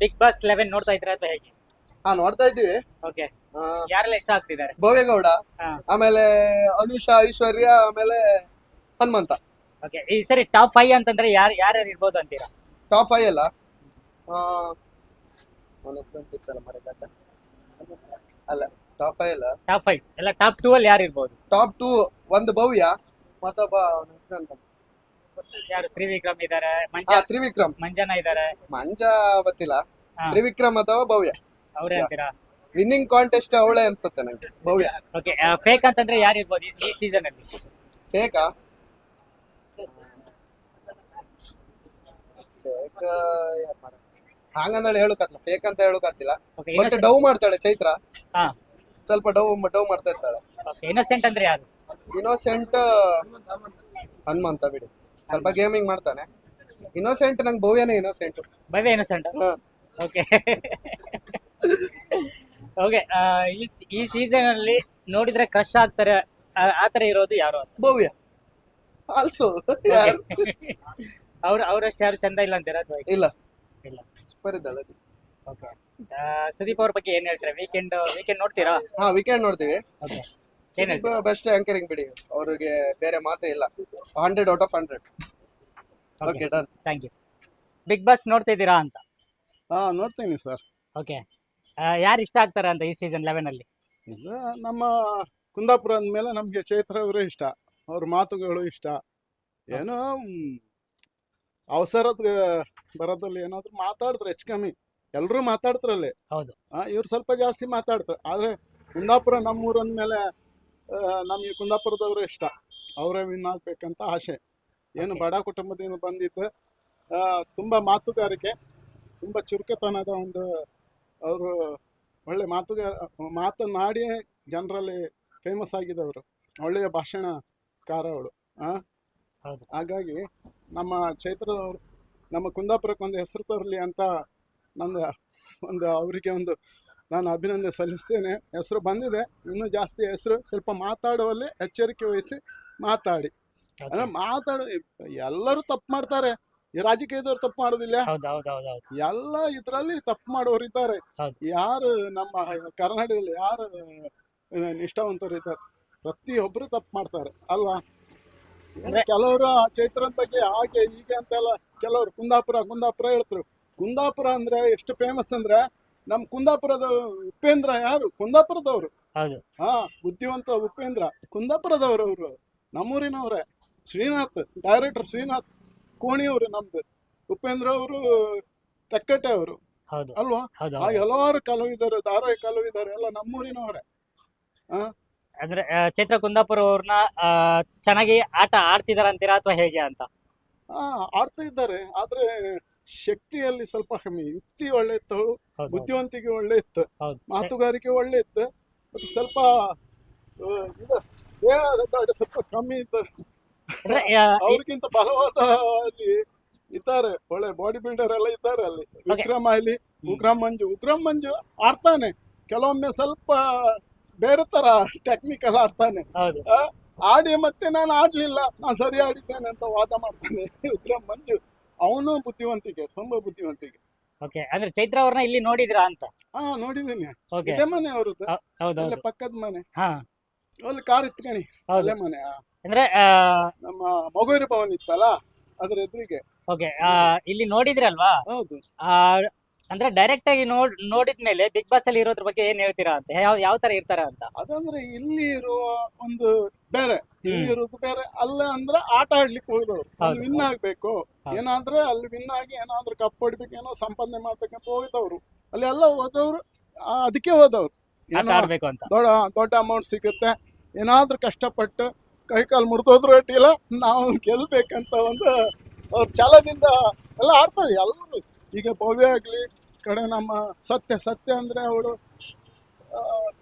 Big boss eleven ನೋಡ್ತಾ ಇದ್ರ ಅಥವಾ ಹೇಗೆ? ಹಾ ನೋಡ್ತಾ ಇದ್ದೀವಿ. ಓಕೆ ಆ, ಯಾರೆಲ್ಲ ಇಷ್ಟ ಆಗ್ತಿದ್ದಾರೆ? ಭವ್ಯಗೌಡ ಹಾ. ಆಮೇಲೆ ಅನುಷಾ ಐಶ್ವರ್ಯ ಆಮೇಲೆ ಹನುಮಂತ. ಓಕೆ ಈ ಸರಿ ಟಾಪ್ ಫೈವ್ ಅಂತಂದ್ರೆ ಯಾರು ಯಾರ್ಯಾರು ಇರ್ಬೋದು ಅಂತೀರಾ? ಟಾಪ್ ಫೈವ್ ಅಲ್ಲ? ಆ, ಅವ್ನ ಹೆಸ್ರು. ಅಲ್ಲ ಟಾಪ್ ಫೈವ್ ಅಲ್ಲ? ಟಾಪ್ ಫೈವ್ ಎಲ್ಲ ಟಾಪ್ ಟೂ ಅಲ್ಲಿ ಯಾರು ಇರ್ಬೋದು? ಟಾಪ್ ಟೂ ಒಂದು ಭವ್ಯ ಮತ್ತೊಬ್ಬ ಅವನ ಹೆಸರು ಅಂತ. ಯಾರು? ತ್ರಿವಿಕ್ರಮ್ ಇದಾರೆ. ಮಂಜ ಹಾ ತ್ರಿವಿಕ್ರಮ್. ಮಂಜನ ಇದಾರೆ. ಮಂಜ ಗೊತ್ತಿಲ್ಲ. ಹಾ. ತ್ರಿವಿಕ್ರಮ್ ಅಥವಾ ಭವ್ಯ? ಅವ್ರೇ ಅಂತೀರಾ? ವಿನ್ನಿಂಗ್ ಕಾಂಟೆಸ್ಟ್ ಅವಳೆ ಅನ್ಸುತ್ತೆ ನಂಗೆ. ಭವ್ಯ. ಓಕೆ ಫೇಕ್ ಅಂತಂದ್ರೆ ಯಾರು ಇರ್ಬೋದು ಈ- ಈ ಸೀಸನ್ ಅಲ್ಲಿ? ಫೇಕಾ ಫೇಕ್ ಹಂಗಂದೇಳಿ ಹೇಳಕತ್ತಿಲ್ಲ ಫೇಕ್ ಅಂತ ಹೇಳಕತ್ತಿಲ್ಲ ಮತ್ತೆ ಬಟ್ ಡವ್ ಮಾಡ್ತಾಳೆ ಚೈತ್ರ. ಹಾ. ಸ್ವಲ್ಪ ಡವ್ ಡೌ ಮಾಡ್ತಾ ಇರ್ತಾಳೆ. ಓಕೆ ಇನ್ನೋಸೆಂಟ್ ಅಂದ್ರೆ ಯಾರು? ಇನ್ನೋಸೆಂಟ್ ಹನುಮಂತ ಬಿಡಿ. ಸ್ವಲ್ಪ ಗೇಮಿಂಗ್ ಮಾಡ್ತಾನೆ. ಇನ್ನೋಸೆಂಟ್ ನಂಗೆ ಭವ್ಯನೇ innocent Bhavya innocent okay okay ಈ ಈ ಸೀಸನ್ ಅಲ್ಲಿ ನೋಡಿದ್ರೆ ಕ್ರಶ್ ಆಗ್ತಾರೆ ಆ- ಆ ತರ ಇರೋದು ಯಾರು ಭವ್ಯ. ಆಲ್ಸೋ ಅವ್ರು ಅವರಷ್ಟು ಯಾರು ಚಂದ ಇಲ್ಲ ಅಂತೀರಾ ಅಥವಾ ಇಲ್ಲ. ಇಲ್ಲ. ಸೂಪರ್ ಇದ್ದಾಳೆ ಓಕೆ ಸುದೀಪ್ ಅವ್ರ ಬಗ್ಗೆ ಏನ್ ಹೇಳ್ತೀರಾ? ವೀಕೆಂಡ್ ವೀಕೆಂಡ್ ನೋಡ್ತೀರಾ? ಹಾ ವೀಕೆಂಡ್ ನೋಡ್ತೀವಿ. ಓಕೆ ಬೆಸ್ಟ್ ಆಂಕರಿಂಗ್ ಬಿಡಿ ಅವ್ರಿಗೆ ಬೇರೆ ಮಾತೇ ಇಲ್ಲ. Hundred out of hundred okay done thank you Bigg Boss ನೋಡ್ತಿದ್ದೀರಾ ಅಂತ? ಹಾ ನೋಡ್ತೀನಿ ಸರ್ ಓಕೆ ಯಾರು ಇಷ್ಟ ಆಗ್ತಾರೆ ಅಂತ ಈ ಸೀಸನ್ ಲೆವೆನ್ ಅಲ್ಲಿ? ನಮ್ಮ ಕುಂದಾಪುರ ಅಂದಮೇಲೆ ನಮಗೆ ಚೈತ್ರ ಅವರೇ ಇಷ್ಟ. ಅವ್ರ ಮಾತುಗಳು ಇಷ್ಟ. ಏನೋ ಮ್, ಅವಸರದ ಬರೋದ್ರಲ್ಲಿ ಏನಾದ್ರು ಮಾತಾಡಿದ್ರೆ ಹೆಚ್ಚು ಕಮ್ಮಿ. ಎಲ್ಲರೂ ಮಾತಾಡ್ತಾರಲ್ಲಿ. ಹೌದು. ಇವ್ರು ಸ್ವಲ್ಪ ಜಾಸ್ತಿ ಮಾತಾಡ್ತಾರೆ. ಆದರೆ ಕುಂದಾಪುರ ನಮ್ಮೂರು ಅಂದಮೇಲೆ ನಮಗೆ ಕುಂದಾಪುರದವರು ಇಷ್ಟ. ಅವರೇ ವಿನ್ ಆಗಬೇಕಂತ ಆಸೆ. ಏನು ಬಡ ಕುಟುಂಬದಿಂದ ಬಂದಿದ್ದು ತುಂಬ ಮಾತುಗಾರಿಕೆ ತುಂಬ ಚುರುಕತನದ ಒಂದು ಅವರು ಒಳ್ಳೆ ಮಾತುಗಾರ ಮಾತನಾಡಿ ಜನರಲ್ಲಿ ಫೇಮಸ್ ಆಗಿದ್ದವರು ಒಳ್ಳೆಯ ಭಾಷಣಕಾರ ಅವಳು ಹೌದು. ಹಾಗಾಗಿ ನಮ್ಮ ಚೈತ್ರದವರು ನಮ್ಮ ಕುಂದಾಪುರಕ್ಕೆ ಒಂದು ಹೆಸರು ತರಲಿ ಅಂತ ನಂದು ಒಂದು ಅವರಿಗೆ ಒಂದು ನಾನು ಅಭಿನಂದನೆ ಸಲ್ಲಿಸ್ತೇನೆ. ಹೆಸರು ಬಂದಿದೆ. ಇನ್ನೂ ಜಾಸ್ತಿ ಹೆಸರು ಸ್ವಲ್ಪ ಮಾತಾಡುವಲ್ಲಿ ಎಚ್ಚರಿಕೆ ವಹಿಸಿ ಮಾತಾಡಿ. ಅಂದ್ರೆ ಮಾತಾಡ ಎಲ್ಲರೂ ತಪ್ಪು ಮಾಡ್ತಾರೆ. ಈ ರಾಜಕೀಯದವ್ರು ತಪ್ಪು ಮಾಡೋದಿಲ್ಲ. ಎಲ್ಲ ಇದರಲ್ಲಿ ತಪ್ಪು ಮಾಡೋರು ಇದ್ದಾರೆ. ಯಾರು ನಮ್ಮ ಕರ್ನಾಟಕದಲ್ಲಿ ಯಾರು ನಿಷ್ಠಾವಂತರು ಇದ್ದಾರೆ? ಪ್ರತಿಯೊಬ್ಬರು ತಪ್ಪು ಮಾಡ್ತಾರೆ ಅಲ್ವಾ? ಕೆಲವರು ಕೆಲವರು ಚೈತ್ರನ ಬಗ್ಗೆ ಹಾಗೆ ಹೀಗೆ ಅಂತೆಲ್ಲ ಕೆಲವರು ಕುಂದಾಪುರ ಕುಂದಾಪುರ ಹೇಳ್ತರು. ಕುಂದಾಪುರ ಅಂದ್ರೆ ಎಷ್ಟು ಫೇಮಸ್ ಅಂದ್ರೆ ನಮ್ಮ ಕುಂದಾಪುರದ ಉಪೇಂದ್ರ ಯಾರು? ಕುಂದಾಪುರದವರು. ಹೌದು ಹಾ ಬುದ್ಧಿವಂತ ಉಪೇಂದ್ರ. ಕುಂದಾಪುರದವರು ಅವರು. ನಮ್ಮೂರಿನವ್ರೆ. ಶ್ರೀನಾಥ್ ಡೈರೆಕ್ಟರ್ ಶ್ರೀನಾಥ್ ಕೋಣಿಯವರು ನಮ್ದು. ಉಪೇಂದ್ರ ಅವರು ತೆಕ್ಕಟ್ಟೆ ಅವರು. ಹೌದು. ಅಲ್ವಾ? ಹೌದು ಹೌದು. ಹಲವಾರು ಕಲಾವಿದರು ಧಾರಾವಾಹಿ ಕಲಾವಿದರು ಎಲ್ಲ ನಮ್ಮೂರಿನವರೇ. ಅಂದ್ರೆ ಆ, ಚೈತ್ರ ಕುಂದಾಪುರ ಅವ್ರನ್ನ ಚೆನ್ನಾಗಿ ಆಟ ಆಡ್ತಿದಾರ ಅಂತೀರಾ ಅಥವಾ ಹೇಗೆ ಅಂತ? ಆ ಆಡ್ತಾ ಇದ್ದಾರೆ ಆದ್ರೆ ಶಕ್ತಿಯಲ್ಲಿ ಸ್ವಲ್ಪ ಕಮ್ಮಿ. ಯುಕ್ತಿ ಒಳ್ಳೆ ಇತ್ತು. ಬುದ್ಧಿವಂತಿಕೆ ಒಳ್ಳೆ ಇತ್ತು. ಮಾತುಗಾರಿಕೆ ಒಳ್ಳೆ ಇತ್ತು. ಮತ್ತೆ ಸ್ವಲ್ಪ ಇದು ಸ್ವಲ್ಪ ಕಮ್ಮಿ ಇತ್ತು. ಅವ್ರಿಗಿಂತ ಬಲವಾದ ಅಲ್ಲಿ ಇದ್ದಾರೆ. ಒಳ್ಳೆ ಬಾಡಿ ಬಿಲ್ಡರ್ ಎಲ್ಲ ಇದ್ದಾರೆ ಅಲ್ಲಿ. ವಿಕ್ರಮ್ ಅಲ್ಲಿ ಉಗ್ರಮ್ ಮಂಜು. ಉಗ್ರಮ್ ಮಂಜು ಆಡ್ತಾನೆ. ಕೆಲವೊಮ್ಮೆ ಸ್ವಲ್ಪ ಬೇರೆ ತರ ಟೆಕ್ನಿಕಲ್ ಆಡ್ತಾನೆ. ಆಡಿ ಮತ್ತೆ ನಾನು ಆಡ್ಲಿಲ್ಲ. ನಾನು ಸರಿ ಆಡಿದ್ದೇನೆ ಅಂತ ವಾದ ಮಾಡ್ತಾನೆ. ಉಗ್ರಮ್ ಮಂಜು. ಅವನು ಬುದ್ಧಿವಂತಿಕೆ ತುಂಬಾ ಬುದ್ಧಿವಂತಿಕೆ. ಓಕೆ ಅಂದ್ರೆ ಚೈತ್ರ ಅವ್ರನ್ನ ಇಲ್ಲಿ ನೋಡಿದ್ರಾ ಅಂತ? ಹಾ ನೋಡಿದ್ದೀನಿ. ಓಕೆ ಇದೇ ಮನೆ ಅವ್ರದ್ದು. ಹೌದು ಅಲ್ಲೇ ಹೌದು ಪಕ್ಕದ ಮನೆ. ಹಾ. ಅಲ್ಲಿ ಕಾರ್ ಇತ್ಕಣಿ ಹೌದು. ಅಲ್ಲೇ ಮನೆ ಆ, ಅಂದ್ರೆ ನಮ್ಮ ಮಗುವಿರ ಭವನ್ ಇತ್ತಲ್ಲ ಅದ್ರ ಎದುರಿಗೆ. ಓಕೆ ಇಲ್ಲಿ ನೋಡಿದ್ರಲ್ವಾ? ಹೌದು. ಆ, ಅಂದ್ರೆ ಡೈರೆಕ್ಟ್ ಆಗಿ ನೋಡ್ ನೋಡಿದ್ಮೇಲೆ ಬಿಗ್ ಬಾಸ್ ಅಲ್ಲಿ ಇರೋದ್ರ ಬಗ್ಗೆ ಏನ್ ಹೇಳ್ತೀರಾ ಅಂತ? ಯಾವ ಯಾವ ತರ ಇರ್ತಾರ ಅಂತ? ಅದಂದ್ರೆ ಇಲ್ಲಿ ಇರುವ ಒಂದು ಬೇರೆ ಇಲ್ಲಿ ಇರೋದು ಬೇರೆ ಅಲ್ಲ ಅಂದ್ರೆ ಆಟ ಆಡ್ಲಿಕ್ಕೆ ಹೋದವ್ರು ಅಲ್ಲಿ ವಿನ್ ಆಗ್ಬೇಕು. ಏನಾದ್ರೆ ಅಲ್ಲಿ ವಿನ್ ಆಗಿ ಏನಾದ್ರೂ ಕಪ್ ಹೊಡಿಬೇಕು ಏನೋ ಸಂಪಾದನೆ ಮಾಡ್ಬೇಕಂತ ಹೋಗಿದವ್ರು ಅಲ್ಲಿ ಎಲ್ಲ ಹೋದವ್ರು ಅದಕ್ಕೆ ಹೋದವ್ರು. ಆಡ್ಬೇಕು ಅಂತ. ದೊಡ್ಡ ದೊಡ್ಡ ಅಮೌಂಟ್ ಸಿಗುತ್ತೆ. ಏನಾದ್ರೂ ಕಷ್ಟಪಟ್ಟು ಕೈ ಕಾಲು ಮುರಿದೋದ್ರು ಅಡ್ಡಿಲ್ಲ ನಾವು ಗೆಲ್ಬೇಕಂತ ಒಂದು ಅವ್ರ ಛಲದಿಂದ ಎಲ್ಲ ಆಡ್ತಾರೆ ಎಲ್ಲರೂ. ಈಗ ಭವ್ಯ ಆಗ್ಲಿ ಕಡೆ ನಮ್ಮ ಸತ್ಯ ಸತ್ಯ ಅಂದ್ರೆ ಅವಳು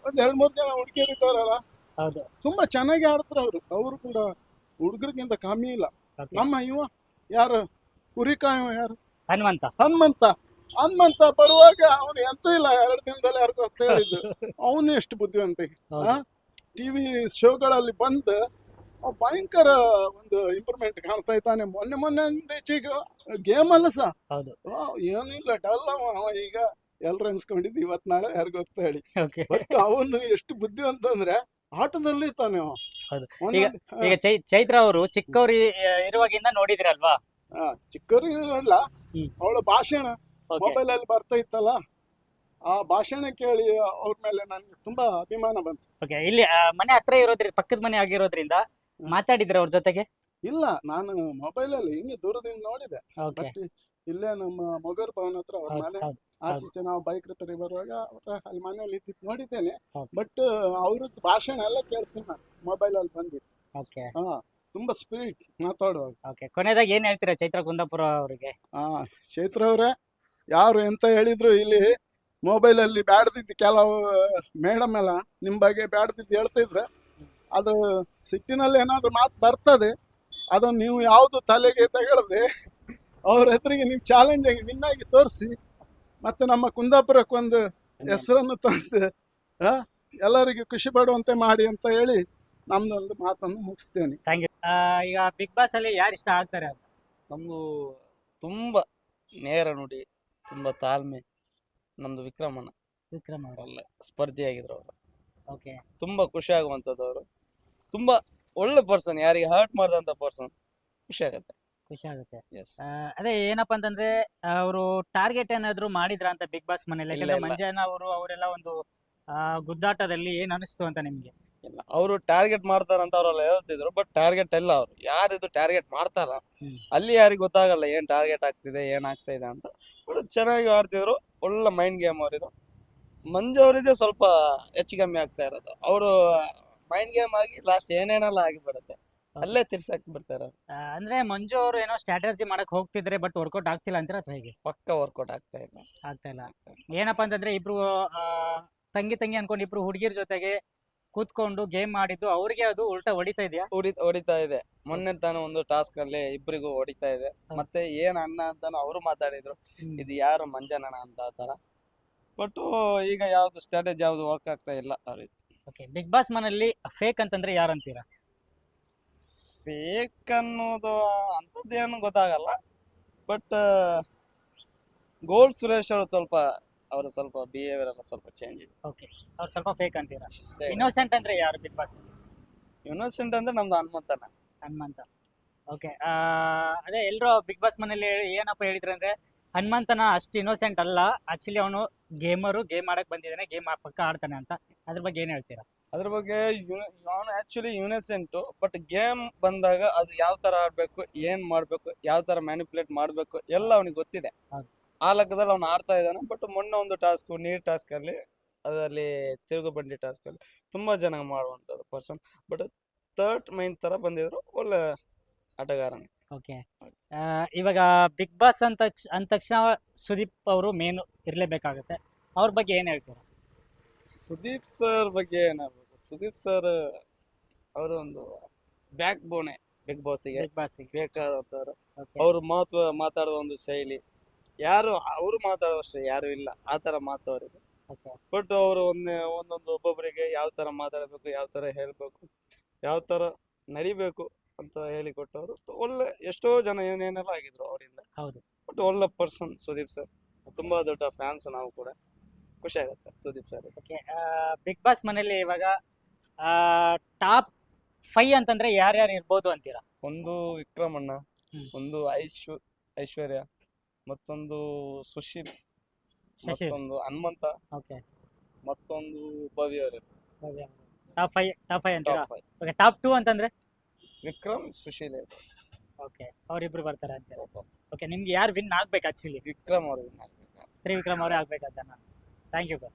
ಒಂದ್ ಎರಡ್ ಮೂರ್ ಜನ ಹುಡುಗಿಯರು ಇದ್ದಾರಲ್ಲ ಹೌದು. ತುಂಬಾ ಚೆನ್ನಾಗಿ ಆಡ್ತಾರೆ ಅವರು. ಅವರು ಕೂಡ ಹುಡುಗರಿಗಿಂತ ಕಮ್ಮಿ ಇಲ್ಲ. Okay. ನಮ್ಮ ಇವ ಯಾರು? ಕುರಿಕಾಯವ ಯಾರು? ಹನುಮಂತ. ಹನುಮಂತ. ಹನುಮಂತ ಬರುವಾಗ ಅವನು ಎಂತ ಇಲ್ಲ. ಎರಡು ದಿನದಲ್ಲಿ ಯಾರಿಗೂ ಅಂತ ಹೇಳಿದ್ದು. ಅವನು ಎಷ್ಟು ಬುದ್ಧಿವಂತ ಹೌದು. ಟಿವಿ ಶೋಗಳಲ್ಲಿ ಬಂದು ಅವ ಭಯಂಕರ ಒಂದು ಇಂಪ್ರೂವ್ಮೆಂಟ್ ಕಾಣ್ತಾ ಇದ್ದಾನೆ. ಮೊನ್ನೆ ಮೊನ್ನೆ ಅಂದೀಚೆಗೆ ಗೇಮ್ ಅಲ್ಲ ಸಹ ಹೌದು ಏನಿಲ್ಲ. ಡಲ್ ಅವ ಅವ ಈಗ ಎಲ್ರು ಅನ್ಸ್ಕೊಂಡಿದ್ದು ಇವತ್ ನಾಳೆ ಯಾರಿಗೂ ಅಂತ ಹೇಳಿ. ಓಕೆ ಬಟ್ ಅವನು ಎಷ್ಟು ಬುದ್ಧಿವಂತ ಅಂದ್ರೆ ಆಟದಲ್ಲಿ ತಾನೆ ಅವ. ಹೌದು. ಒಂದೊಂದು- ಈಗ ಚೈ ಚೈತ್ರ ಅವರು ಚಿಕ್ಕವರು ಇರುವಾಗಿಂದ ನೋಡಿದ್ರಲ್ವಾ? ಹಾ, ಚಿಕ್ಕವರಿಗೆ ಹ್ಮ್. ಅವಳ ಭಾಷಣ ಮೊಬೈಲ್ ಅಲ್ಲಿ ಬರ್ತಾ ಇತ್ತಲ್ಲ ಆ ಭಾಷಣ ಕೇಳಿ ಅವ್ರ ಮೇಲೆ ನನ್ಗೆ ತುಂಬಾ ಅಭಿಮಾನ ಬಂತು. ಓಕೆ ಇಲ್ಲಿ ಆ, ಮನೆ ಹತ್ರ ಇರೋದ್ರಿಂದ ಪಕ್ಕದ ಮನೆ ಆಗಿರೋದ್ರಿಂದ ಮಾತಾಡಿದ್ರ ಅವ್ರ ಜೊತೆಗೆ? ಇಲ್ಲ ನಾನು ಮೊಬೈಲ್ ಅಲ್ಲಿ ಹಿಂಗೆ ದೂರದಿಂದ ನೋಡಿದೆ. ಬಟ್ ಇಲ್ಲೇ ನಮ್ಮ ಮೊಗರ್ ಭವನ್ ಹತ್ರ ಅವ್ರ ಹೌದು ಮನೆ ಹೌದು. ಆಚೀಚೆ ನಾವು ಬೈಕ್ ರಿಪೇರಿ ಬರುವಾಗ ಅವ್ರ ಅಲ್ಲಿ ಮನೆಯಲ್ಲಿ ಇದ್ದಿದ್ದು ನೋಡಿದ್ದೇನೆ. ಹೌದು. ಬಟ್ ಅವ್ರದ್ದು ಭಾಷಣ ಎಲ್ಲ ಕೇಳ್ತೀನಿ ನಾನು. ಮೊಬೈಲ್ ಅಲ್ಲಿ ಬಂದಿದ್ದು. ಓಕೆ ಹಾ ತುಂಬಾ ಸ್ಪೀಡ್ ಮಾತಾಡುವಾಗ. ಓಕೆ ಕೊನೆದಾಗ ಏನ್ ಹೇಳ್ತೀರಾ ಚೈತ್ರ ಕುಂದಾಪುರ ಅವರಿಗೆ? ಹಾ ಚೈತ್ರ ಅವ್ರೆ ಯಾರು ಎಂತ ಹೇಳಿದ್ರು ಇಲ್ಲಿ ಮೊಬೈಲ್ ಅಲ್ಲಿ ಬ್ಯಾಡ್ದಿದ್ದು ಕೆಲವು ಮೇಡಮ್ ಎಲ್ಲ ನಿಮ್ ಬಗ್ಗೆ ಬ್ಯಾಡ್ದಿದ್ದು ಹೇಳ್ತಿದ್ರೆ. ಅದು ಸಿಟ್ಟಿನಲ್ಲಿ ಏನಾದ್ರು ಮಾತು ಬರ್ತದೆ ಅದನ್ನು ನೀವು ಯಾವುದು ತಲೆಗೆ ತಗೊಳ್ಳದೆ ಅವ್ರ ಹತ್ರಿಗೆ ನೀವು ಚಾಲೆಂಜ್ ಆಗಿ ನಿನ್ನಾಗಿ ಆಗಿ ತೋರಿಸಿ. ಮತ್ತೆ ನಮ್ಮ ಕುಂದಾಪುರಕ್ಕೊಂದು ಹೆಸರನ್ನು ತಂದು ಆ, ಎಲ್ಲರಿಗೂ ಖುಷಿ ಪಡುವಂತೆ ಮಾಡಿ ಅಂತ ಹೇಳಿ ನಮ್ದೊಂದು ಮಾತನ್ನು ಮುಗಿಸ್ತೇನೆ. ಥ್ಯಾಂಕ್ ಯು ಈಗ ಬಿಗ್ ಬಾಸ್ ಅಲ್ಲಿ ಯಾರು ಇಷ್ಟ ಆಗ್ತಾರೆ ಅಂತ? ನಮ್ದು ತುಂಬ ನೇರ ನುಡಿ ತುಂಬ ತಾಳ್ಮೆ ನಮ್ದು ವಿಕ್ರಮಣ್ಣ. ವಿಕ್ರಮ ಅವರು ಒಳ್ಳೆ ಸ್ಪರ್ಧಿಯಾಗಿದ್ರು ಅವರು. ಓಕೆ ತುಂಬ ಖುಷಿ ಆಗುವಂಥದ್ದು ಅವರು. ತುಂಬ ಒಳ್ಳೆ ಪರ್ಸನ್ ಯಾರಿಗೆ ಹರ್ಟ್ ಮಾಡಿದಂಥ ಪರ್ಸನ್ ಖುಷಿ ಆಗುತ್ತೆ. ಖುಷಿ ಆಗುತ್ತೆ. ಎಸ್ ಆ, ಅದೇ ಏನಪ್ಪ ಅಂತಂದ್ರೆ ಅವರು ಟಾರ್ಗೆಟ್ ಏನಾದ್ರು ಮಾಡಿದ್ರ ಅಂತ ಬಿಗ್ ಬಾಸ್ ಮನೇಲಿ ಇಲ್ಲ, ಯಾಕಂದ್ರೆ ಇಲ್ಲ. ಮಂಜಾನ ಅವರು ಅವರೆಲ್ಲ ಒಂದು ಆ, ಗುದ್ದಾಟದಲ್ಲಿ ಏನ್ ಅನಿಸ್ತು ಅಂತ ನಿಮ್ಗೆ? ಇಲ್ಲ ಅವರು ಟಾರ್ಗೆಟ್ ಮಾಡ್ತಾರಂತ ಅವರೆಲ್ಲ ಹೇಳ್ತಿದ್ರು ಬಟ್ ಟಾರ್ಗೆಟ್ ಎಲ್ಲ ಅವ್ರು. ಯಾರಿದು ಟಾರ್ಗೆಟ್ ಮಾಡ್ತಾರ? ಹ್ಮ್. ಅಲ್ಲಿ ಯಾರಿಗೆ ಗೊತ್ತಾಗಲ್ಲ ಏನ್ ಟಾರ್ಗೆಟ್ ಆಗ್ತಿದೆ ಏನ್ ಆಗ್ತಾ ಇದೆ ಅಂತ. ಬಟ್ ಚೆನ್ನಾಗಿ ಆಡ್ತಿದ್ರು ಒಳ್ಳೆ ಮೈಂಡ್ ಗೇಮ್ ಅವರಿದು. ಮಂಜು ಅವರಿದೆ ಸ್ವಲ್ಪ ಹೆಚ್ಚು ಕಮ್ಮಿ ಆಗ್ತಾ ಇರೋದು. ಅವರು ಮೈಂಡ್ ಗೇಮ್ ಆಗಿ ಲಾಸ್ಟ್ ಏನೇನೆಲ್ಲ ಆಗಿಬಿಡುತ್ತೆ. ಅಲ್ಲೇ ತಿರ್ಸಾಕ್ ಬರ್ತಾರ. ಆ, ಅಂದ್ರೆ ಮಂಜು ಅವರು ಏನೋ ಸ್ಟ್ರಾಟಜಿ ಮಾಡಕ್ ಹೋಗ್ತಿದ್ರೆ ಬಟ್ ವರ್ಕೌಟ್ ಆಗ್ತಿಲ್ಲ ಅಂತೀರಾ ಅಥವಾ ಹೇಗೆ? ಪಕ್ಕ ವರ್ಕೌಟ್ ಆಗ್ತಾ ಇಲ್ಲ. ಆಗ್ತಾ ಇಲ್ಲ. ಏನಪ್ಪಾ ಅಂತಂದ್ರೆ ಇಬ್ರು ಆ, ತಂಗಿ ತಂಗಿ ಅನ್ಕೊಂಡು ಇಬ್ರು ಹುಡುಗಿರ್ ಜೊತೆಗೆ ಕೂತ್ಕೊಂಡು ಗೇಮ್ ಮಾಡಿದ್ದು ಅವ್ರಿಗೆ ಅದು ಉಲ್ಟಾ ಹೊಡಿತಾ ಇದೆಯಾ? ಹೊಡಿ ಹೊಡಿತಾ ಇದೆ. ಮೊನ್ನೆ ತಾನು ಒಂದು ಟಾಸ್ಕ್ ಅಲ್ಲಿ ಇಬ್ಬರಿಗೂ ಹೊಡಿತಾ ಇದೆ. ಮತ್ತೆ ಏನ್ ಅಣ್ಣ ಅಂತಾನು ಅವರು ಮಾತಾಡಿದ್ರು. ಇದು ಯಾರು ಮಂಜನಣ್ಣ ಅಂತ ಆ ತರ ಬಟ್ ಈಗ ಯಾವ್ದು ಸ್ಟ್ರಾಟಜಿ ಯಾವ್ದು ವರ್ಕ್ ಆಗ್ತಾ ಇಲ್ಲ ಅವ್ರಿಗೆ. ಬಿಗ್ ಬಾಸ್ ಮನಲ್ಲಿ ಫೇಕ್ ಅಂತಂದ್ರೆ ಯಾರು ಅಂತೀರಾ ಫೇಕ್ ಅನ್ನೋದು ಅಂಥದ್ದೇನು ಗೊತ್ತಾಗಲ್ಲ. ಬಟ್ ಗೋಲ್ಡ್ ಸುರೇಶ್ ಅವರು ಸ್ವಲ್ಪ ಅವರ ಸ್ವಲ್ಪ ಬಿಹೇವಿಯರ್ ಎಲ್ಲ ಸ್ವಲ್ಪ ಚೇಂಜ್ ಇದೆ. ಓಕೆ ಅವ್ರು ಸ್ವಲ್ಪ ಫೇಕ್ ಅಂತೀರಾ? ಇನ್ನೋಸೆಂಟ್ ಅಂದ್ರೆ ಯಾರು ಬಿಗ್ ಬಾಸ್ ಇನ್ನೋಸೆಂಟ್ ಅಂದ್ರೆ ನಮ್ದು ಹನುಮಂತನ. ಹನುಮಂತ. ಓಕೆ ಅದೇ ಎಲ್ಲರೂ ಬಿಗ್ ಬಾಸ್ ಮನೇಲಿ ಏನಪ್ಪ ಹೇಳಿದ್ರು ಅಂದ್ರೆ ಹನುಮಂತನ ಅಷ್ಟು ಇನ್ನೋಸೆಂಟ್ ಅಲ್ಲ. ಆಕ್ಚುಲಿ ಅವನು ಗೇಮರು ಗೇಮ್ ಆಡಕ್ ಬಂದಿದ್ದಾನೆ ಗೇಮ್ ಪಕ್ಕ ಆಡ್ತಾನೆ ಅಂತ. ಅದ್ರ ಬಗ್ಗೆ ಏನ್ ಹೇಳ್ತೀರಾ? ಅದ್ರ ಬಗ್ಗೆ ನಾನು ಆಕ್ಚುಲಿ ಯುನೆಸೆಂಟು ಬಟ್ ಗೇಮ್ ಬಂದಾಗ ಅದು ಯಾವ ತರ ಆಡ್ಬೇಕು ಏನ್ ಮಾಡ್ಬೇಕು ಯಾವ ತರ ಮ್ಯಾನಿಪುಲೇಟ್ ಮಾಡ್ಬೇಕು ಎಲ್ಲ ಅವನಿಗೆ ಗೊತ್ತಿದೆ. ಆ ಲೆಕ್ಕದಲ್ಲಿ ಅವ್ನು ಆಡ್ತಾ ಇದ್ದಾನೆ ಬಟ್ ಮೊನ್ನೆ ಒಂದು ಟಾಸ್ಕ್ ನೀರ್ ಟಾಸ್ಕ್ ಅಲ್ಲಿ ಅದರಲ್ಲಿ ತಿರುಗು ಬಂಡಿ ಟಾಸ್ಕ್ ಅಲ್ಲಿ ತುಂಬಾ ಜನ ಮಾಡುವಂತದ್ದು ಪರ್ಸನ್ ಬಟ್ ಥರ್ಡ್ ಮೈನ್ ತರ ಬಂದಿದ್ರು ಒಳ್ಳೆ ಆಟಗಾರನೇ. ಓಕೆ ಇವಾಗ ಬಿಗ್ ಬಾಸ್ ಅಂತ ಅಂದ ತಕ್ಷಣ ಸುದೀಪ್ ಅವರು ಮೇನ್ ಇರಲೇಬೇಕಾಗುತ್ತೆ. ಅವ್ರ ಬಗ್ಗೆ ಏನ್ ಹೇಳ್ತೀರಾ? ಸುದೀಪ್ ಸರ್ ಬಗ್ಗೆ ಏನಾಗ್ಬೇಕು ಸುದೀಪ್ ಸರ್ ಅವರು ಒಂದು ಬ್ಯಾಕ್ ಬೋನೆ ಬಿಗ್ ಬಾಸ್ಗೆ ಬಿಗ್ ಬಾಸ್ಗೆ ಅವರು ಮಹತ್ವ ಮಾತಾಡುವ ಒಂದು ಶೈಲಿ. ಯಾರು ಅವರು ಮಾತಾಡುವಷ್ಟು ಯಾರು ಇಲ್ಲ. ಆ ಮಾತಾಡೋದು ಓಕೆ ಬಟ್ ಅವರು ಒಂದೇ ಒಂದೊಂದು ಒಬ್ಬೊಬ್ಬರಿಗೆ ಯಾವ ತರ ಮಾತಾಡಬೇಕು ಯಾವ ತರ ಹೇಳ್ಬೇಕು ಯಾವ ತರ ನಡಿಬೇಕು ಅಂತ ಹೇಳಿಕೊಟ್ಟವರು. ಒಳ್ಳೆ ಎಷ್ಟೋ ಜನ ಏನೇನೆಲ್ಲ ಆಗಿದ್ರು ಅವರಿಂದ. ಹೌದು. ಬಟ್ ಒಳ್ಳೆ ಪರ್ಸನ್ ಸುದೀಪ್ ಸರ್. ತುಂಬಾ ದೊಡ್ಡ ಫ್ಯಾನ್ಸ್ ನಾವು ಕೂಡ. ಖುಷಿ ಆಗುತ್ತೆ Sudeep sir. Okay Bigg Boss ಮನೆಯಲ್ಲಿ ಇವಾಗ ಟಾಪ್ ಫೈವ್ ಅಂತಂದ್ರೆ ಯಾರ್ಯಾರು ಇರ್ಬೋದು ಅಂತೀರಾ? ಒಂದು ವಿಕ್ರಮಣ್ಣ ಅಣ್ಣ ಒಂದು ಐಶ್ವ ಐಶ್ವರ್ಯ ಮತ್ತೊಂದು ಸುಶೀಲ್ ಶಶಿ ಮತ್ತೊಂದು ಹನುಮಂತ ಓಕೆ ಮತ್ತೊಂದು ಭವ್ಯ ಅವರು. ಟಾಪ್ ಫೈ ಟಾಪ್ ಫೈ ಅಂತೀರಾ? Top five okay top two ಅಂತಂದ್ರೆ? ವಿಕ್ರಮ್ ಸುಶೀಲ್. ಓಕೆ ಅವರಿಬ್ರು ಬರ್ತಾರೆ ಅಂತೀರಾ? ಓಕೆ ನಿಮ್ಗೆ ಯಾರು ವಿನ್ ಆಗ್ಬೇಕು ಆಕ್ಚುಲಿ ವಿಕ್ರಮ್ ಅವರು. ತ್ರಿವಿಕ್ರಮ್ ಅವರೇ ಆಗ್ಬೇಕಂತ ನಾನು ಥ್ಯಾಂಕ್ ಯು